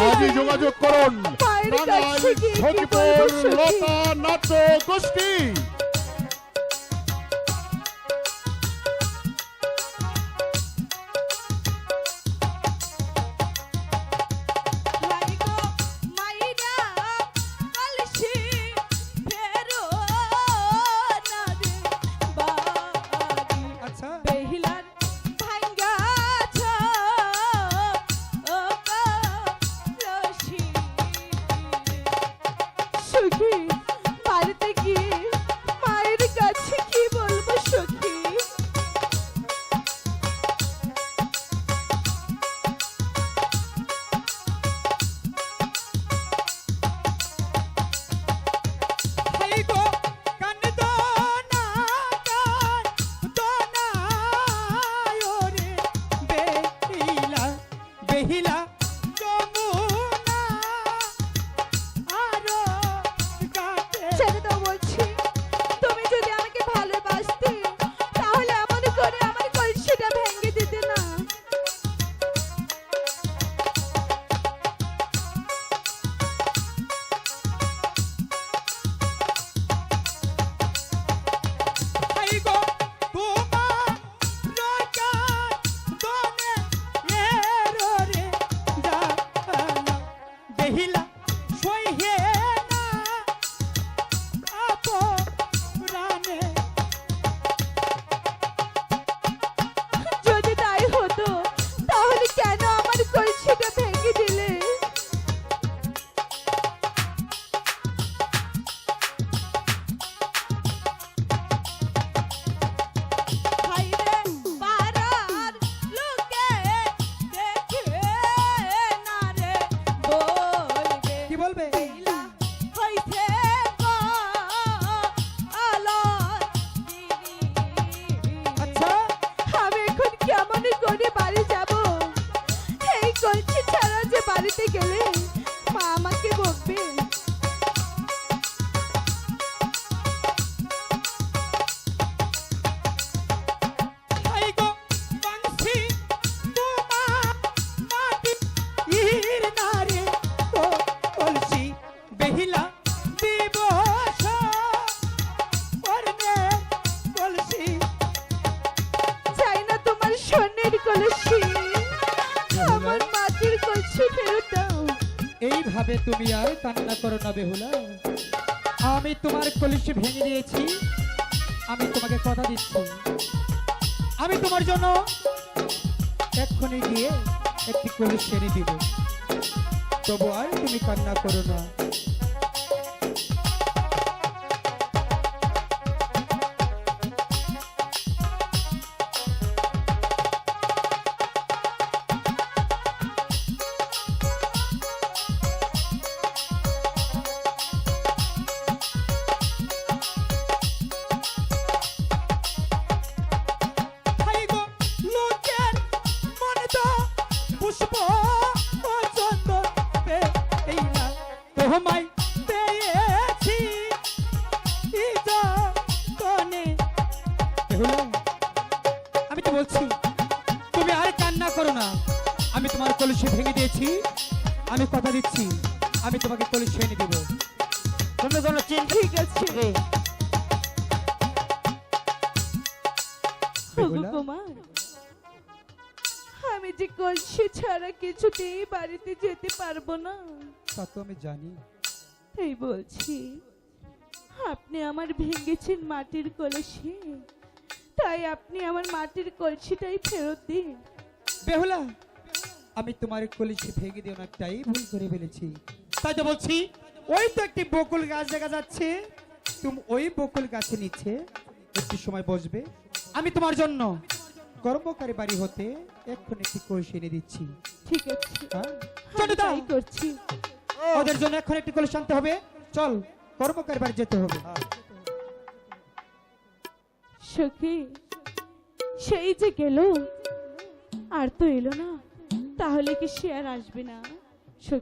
আজই যোগাযোগ করুন। মায়ের টাঙ্গাইল এইভাবে তুমি আর কান্না করো না বেহুলা। আমি তোমার কলসি ভেঙে দিয়েছি। আমি তোমাকে কথা দিচ্ছি। আমি তোমার জন্য এক্ষুনি গিয়ে একটি কলিশ এনে দিব। তবু আর তুমি কান্না করো না। পুষ্প পছন্দ এই না তোমায় পেয়েছি। আমি তো বলছি তুমি আর কান্না করো না। আমি তোমার কলসি ভেঙে দিয়েছি। আমি কথা দিচ্ছি আমি তোমাকে কলসি এনে দেবো। তোমরা কোনো চিন্তা ঠিক আছে? কুমার আমি যে কলসি ছাড়া কিছুতেই বাড়িতে যেতে পারব না। তা তো আমি জানি। তাই বলছি আপনি আমার ভেঙেছেন মাটির কলসি তাই আপনি আমার মাটির কলসিটাই ফেরত দিন। বেহুলা আমি তোমার কলসি ভেঙে দিয়ে অনেকটাই ভুল করে ফেলেছি। তাই তো বলছি ওই তো একটি বকুল গাছ দেখা যাচ্ছে। তুমি ওই বকুল গাছে নিচে একটু সময় বসবে। আমি তোমার জন্য কর্মকারী বাড়ি হতে এক্ষুনি একটি কলসি এনে দিচ্ছি। ঠিক আছে। হ্যাঁ? করছি। ওদের জন্য এখন একটি কলসি আনতে হবে। চল কর্মকারী বাড়ি যেতে হবে। সখী সেই যে গেল আর তো এলো না। তাহলে কি সে আর আসবে না? সখী